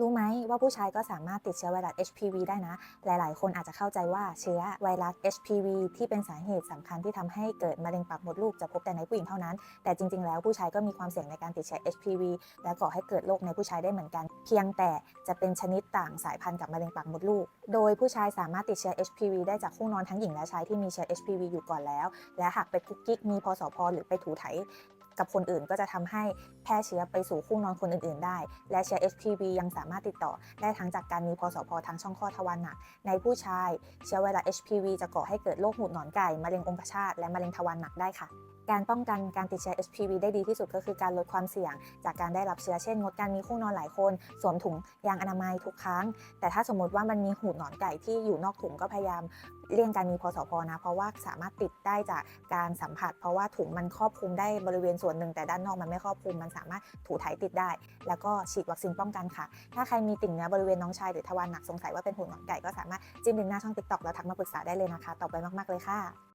รู้ไหมว่าผู้ชายก็สามารถติดเชื้อไวรัส HPV ได้นะ หลาย ๆ คนอาจจะเข้าใจว่าเชื้อไวรัส HPV ที่เป็นสาเหตุสำคัญที่ทำให้เกิดมะเร็งปากมดลูกจะพบแต่ในผู้หญิงเท่านั้น แต่จริง ๆ แล้วผู้ชายก็มีความเสี่ยงในการติดเชื้อ HPV และก่อให้เกิดโรคในผู้ชายได้เหมือนกัน เพียงแต่จะเป็นชนิดต่างสายพันธุ์กับมะเร็งปากมดลูก โดยผู้ชายสามารถติดเชื้อ HPV ได้จากคู่นอนทั้งหญิงและชายที่มีเชื้อ HPV อยู่ก่อนแล้ว และหากไปกุ๊กกิ๊กมีพสพหรือไปถูไถ กับคนอื่นก็จะทำให้แพร่เชื้อไปสู่คู่นอนคนอื่น ๆ ได้ และเชื้อ HPV ยังสามารถติดต่อ ได้ทั้งจากการมีพสพทางช่องคลอดทวารหนัก ในผู้ชาย เชื้อไวรัส HPV จะก่อให้เกิดโรคหูดหนอนไก่มะเร็งองคชาตและมะเร็งทวารหนักได้ค่ะ การป้องกันการติดเชื้อ HPV ได้ดีที่สุดก็คือการลดความเสี่ยง จากการได้รับเชื้อเช่นงดการมีคู่นอนหลายคน สวมถุงยางอนามัยทุกครั้ง แต่ถ้าสมมติว่ามันมีหูหนอนไก่ที่อยู่นอกถุงก็พยายามเลี่ยงการมีพสพนะ เพราะว่าสามารถติดได้จากการสัมผัส เพราะว่าถุงมันครอบคลุมได้บริเวณส่วนหนึ่ง แต่ด้านนอกมันไม่ครอบคลุมมันสามารถถูไถติดได้ แล้วก็ฉีดวัคซีนป้องกันค่ะ ถ้าใครมีติ่งเนื้อบริเวณน้องชายหรือทวารหนักสงสัยว่าเป็นหูหนอนไก่ก็สามารถจิ้มลิงหน้าช่อง TikTok แล้วทักมาปรึกษาได้เลยนะคะตอบไปมากๆเลยค่ะ